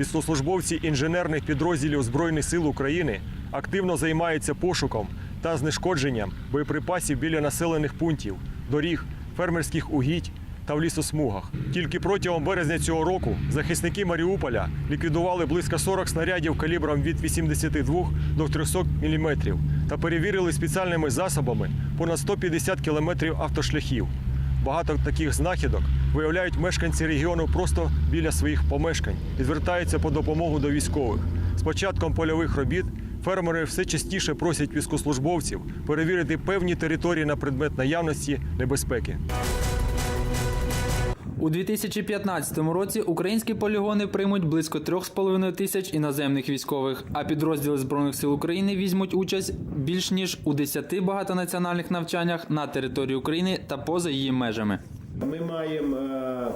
військовослужбовці інженерних підрозділів Збройних сил України активно займаються пошуком та знешкодженням боєприпасів біля населених пунктів, доріг, фермерських угідь та в лісосмугах. Тільки протягом березня цього року захисники Маріуполя ліквідували близько 40 снарядів калібром від 82 до 300 мм та перевірили спеціальними засобами понад 150 кілометрів автошляхів. Багато таких знахідок виявляють мешканці регіону просто біля своїх помешкань і звертаються по допомогу до військових. З початком польових робіт фермери все частіше просять військовослужбовців перевірити певні території на предмет наявності небезпеки. У 2015 році українські полігони приймуть близько 3,5 тисяч іноземних військових, а підрозділи збройних сил України візьмуть участь більш ніж у 10 багатонаціональних навчаннях на території України та поза її межами. Ми маємо е,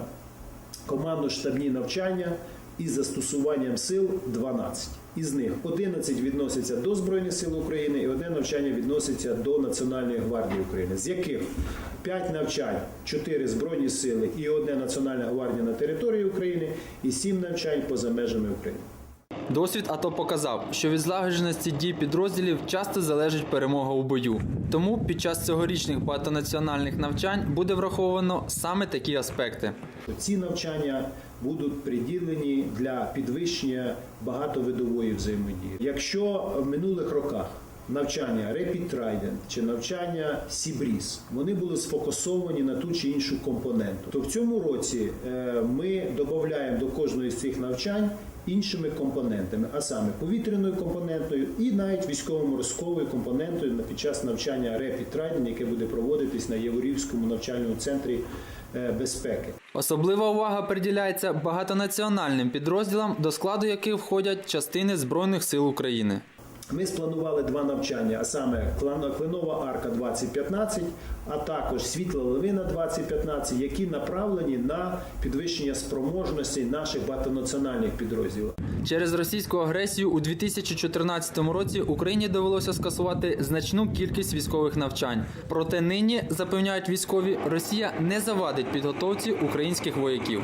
команду штабні навчання із застосуванням сил 12. Із них 11 відноситься до Збройних сил України і одне навчання відноситься до Національної гвардії України, з яких 5 навчань, 4 Збройні сили і одне Національна гвардія на території України і 7 навчань поза межами України. Досвід АТО показав, що від злагодженості дій підрозділів часто залежить перемога у бою. Тому під час цьогорічних багатонаціональних навчань буде враховано саме такі аспекти. Ці навчання будуть приділені для підвищення багатовидової взаємодії. Якщо в минулих роках навчання Rapid Trident чи навчання Сібріз вони були сфокусовані на ту чи іншу компоненту, то в цьому році е, ми додаємо до кожної з цих навчань. Іншими компонентами, а саме повітряною компонентою і навіть військово-морською компонентою під час навчання Rapid Trident, яке буде проводитись на Яворівському навчальному центрі е, безпеки. Особлива увага приділяється багатонаціональним підрозділам, до складу яких входять частини Збройних сил України. Ми спланували два навчання, а саме Клинова арка 2015, а також Світла Левина 2015, які направлені на підвищення спроможності наших багатонаціональних підрозділів. Через російську агресію у 2014 році Україні довелося скасувати значну кількість військових навчань. Проте нині запевняють військові, Росія не завадить підготовці українських вояків.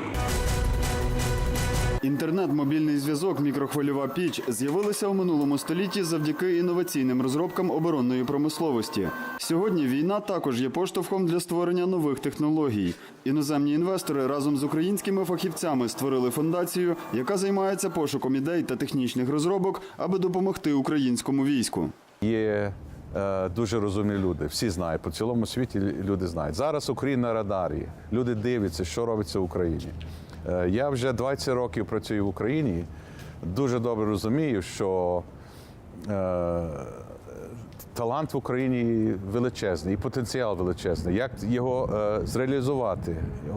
Інтернет, мобільний зв'язок, мікрохвильова піч з'явилися у минулому столітті завдяки інноваційним розробкам оборонної промисловості. Сьогодні війна також є поштовхом для створення нових технологій. Іноземні інвестори разом з українськими фахівцями створили фундацію, яка займається пошуком ідей та технічних розробок, аби допомогти українському війську. Є е, дуже розумні люди. Всі знають по цілому світі. Люди знають. Зараз Україна на радарі. Люди дивляться, що робиться в Україні. Е, я вже 20 років працюю в Україні. Дуже добре розумію, що е, талант в Україні величезний і потенціал величезний. Як його е, зреалізувати?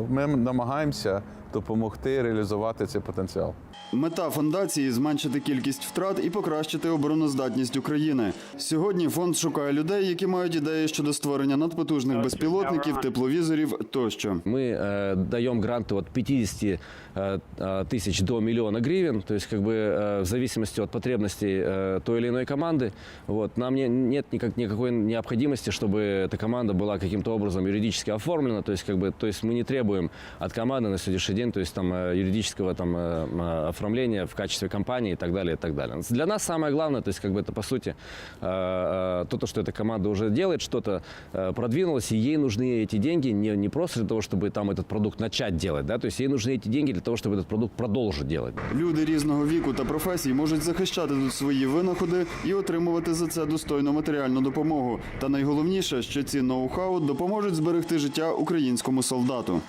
Ми намагаємося допомогти реалізувати цей потенціал. Мета фундації зменшити кількість втрат і покращити обороноздатність України. Сьогодні фонд шукає людей, які мають ідеї щодо створення надпотужних безпілотників, тепловізорів тощо. Мы э, даем гранты от 50 э, э, тысяч до миллиона гривен, то есть как бы э, в зависимости от потребностей э, той или иной команды. Вот. Нам не, нет никак, никакой необходимости, чтобы эта команда была каким-то образом юридически оформлена, то есть, как бы, то есть мы не требуем от команды на сегодняшний день то есть, там, э, юридического там, э, э, оформления в качестве компании и так далее. И так далее. Для нас самое главное, то есть как бы это по сути э, э, то, то, что эта команда уже делает, что-то э, продвинулось, и ей нужны эти деньги не, не просто для того, чтобы там этот продукт начать делать, да, то есть ей нужны эти деньги для того, чтобы этот продукт продолжить делать. Люди різного віку та професій можуть захищати тут свої винаходи і отримувати за це достойну матеріальну допомогу. Та найголовніше, що ці ноу-хау допоможуть зберегти життя українському солдату.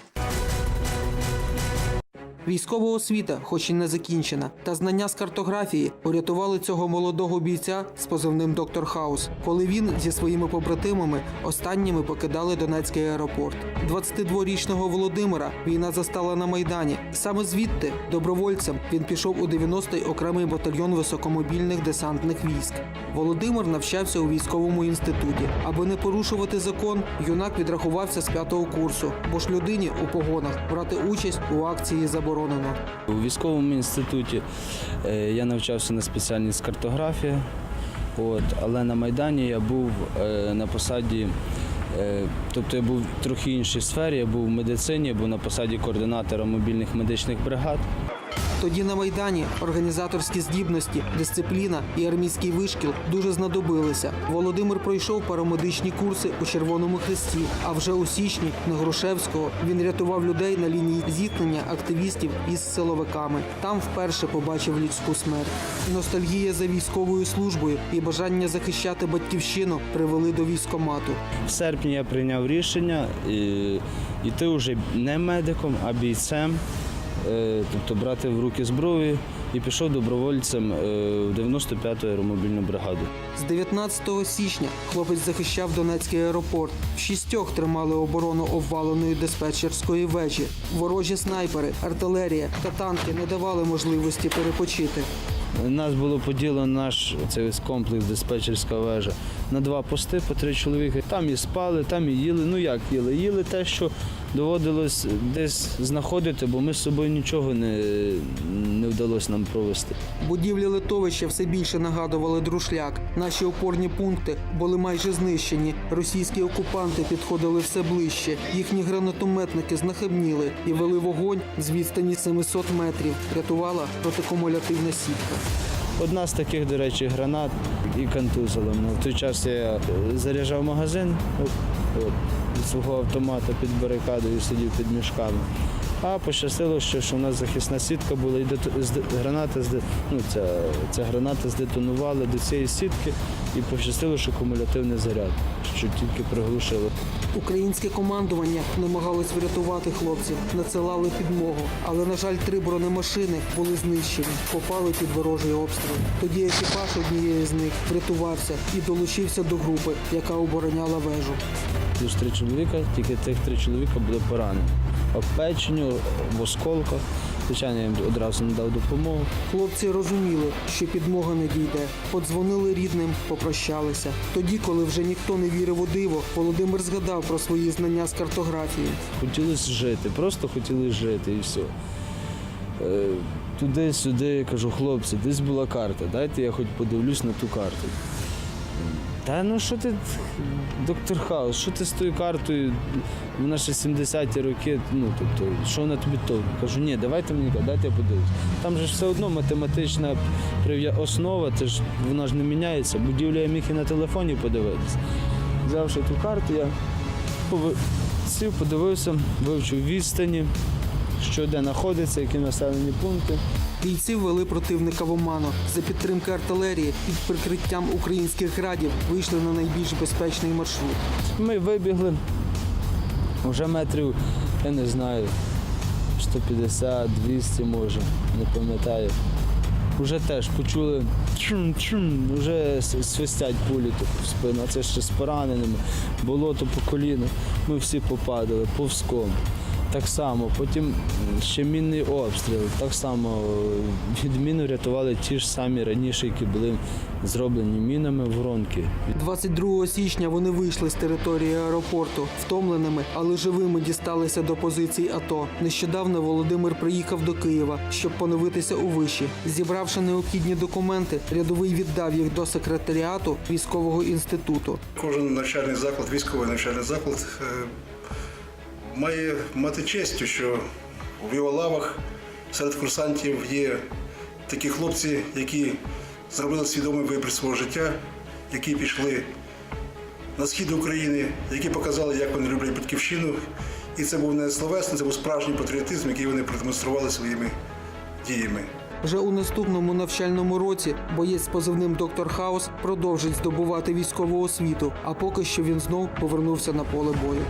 Військова освіта, хоч і не закінчена, та знання з картографії порятували цього молодого бійця з позивним Доктор Хаус, коли він зі своїми побратимами останніми покидали Донецький аеропорт. 22-річного Володимира війна застала на майдані. Саме звідти добровольцем він пішов у 90-й окремий батальйон високомобільних десантних військ. Володимир навчався у військовому інституті. Аби не порушувати закон, юнак відрахувався з п'ятого курсу, бо ж людині у погонах брати участь у акції заборонено. У військовому інституті е, я навчався на спеціальність картографія, от, але на Майдані я був е, на посаді, е, тобто я був в трохи іншій сфері, я був в медицині, я був на посаді координатора мобільних медичних бригад. Тоді на майдані організаторські здібності, дисципліна і армійський вишкіл дуже знадобилися. Володимир пройшов парамедичні курси у Червоному Хресті. А вже у січні на Грушевського він рятував людей на лінії зіткнення активістів із силовиками. Там вперше побачив людську смерть. Ностальгія за військовою службою і бажання захищати батьківщину привели до військомату. В серпні я прийняв рішення і, йти вже не медиком, а бійцем, тобто брати в руки зброю і пішов добровольцем е, в 95-ту аеромобільну бригаду. З 19 січня хлопець захищав Донецький аеропорт. В шістьох тримали оборону обваленої диспетчерської вежі. Ворожі снайпери, артилерія та танки не давали можливості перепочити. Нас було поділено наш цей комплекс диспетчерська вежа на два пости по три чоловіки. Там і спали, там і їли. Ну як їли? Їли те, що доводилось десь знаходити, бо ми з собою нічого не, не вдалося нам провести. Будівлі литовища все більше нагадували друшляк. Наші опорні пункти були майже знищені. Російські окупанти підходили все ближче. Їхні гранатометники знахабніли і вели вогонь з відстані 700 метрів. Рятувала протикумулятивна сітка. Одна з таких, до речі, гранат і контузила. В той час я е, заряджав магазин от, от, свого автомата під барикадою сидів під мішками. А пощастило, що, що в нас захисна сітка була, і дето- граната, ну, ця, ця граната здетонувала до цієї сітки, і пощастило, що кумулятивний заряд, що тільки приглушило. Українське командування намагалось врятувати хлопців, надсилали підмогу. Але, на жаль, три бронемашини були знищені, попали під ворожий обстріл. Тоді екіпаж однієї з них врятувався і долучився до групи, яка обороняла вежу. Плюс три чоловіка, тільки тих три чоловіка були поранені. Обпечені, в осколках. Звичайно, я їм одразу надав допомогу. Хлопці розуміли, що підмога не дійде. Подзвонили рідним, попрощалися. Тоді, коли вже ніхто не вірив у диво, Володимир згадав про свої знання з картографії. Хотілося жити, просто хотіли жити і все. Е, Туди-сюди я кажу, хлопці, десь була карта, дайте я хоч подивлюсь на ту карту. Та ну що ти, доктор Хаус, що ти з тою картою? Вона ще 70-ті роки, ну тобто, що вона тобі то? Кажу, ні, давайте мені, дайте я подивлюсь. Там же все одно математична основа, це ж вона ж не міняється. Будівлю я міг і на телефоні подивитися. Взявши ту карту, я сів, подивився, вивчив відстані, що де знаходиться, які населені пункти. Бійці ввели противника в оману. За підтримки артилерії під прикриттям українських градів вийшли на найбільш безпечний маршрут. Ми вибігли вже метрів, я не знаю, 150-200 може, не пам'ятаю. Уже теж почули чум-чум, вже свистять пулі в спину, це ще з пораненими, болото по коліну. Ми всі попадали повзком. Так само, потім ще мінний обстріл. Так само е, від міну рятували ті ж самі раніше, які були зроблені мінами воронки. 22 січня вони вийшли з території аеропорту втомленими, але живими дісталися до позицій АТО. Нещодавно Володимир приїхав до Києва, щоб поновитися у виші. Зібравши необхідні документи, рядовий віддав їх до секретаріату військового інституту. Кожен навчальний заклад, військовий навчальний заклад має мати честю, що в його лавах серед курсантів є такі хлопці, які зробили свідомий вибір свого життя, які пішли на схід України, які показали, як вони люблять батьківщину. І це був не словесний, це був справжній патріотизм, який вони продемонстрували своїми діями. Вже у наступному навчальному році боєць з позивним доктор Хаус продовжить здобувати військову освіту. А поки що він знов повернувся на поле бою.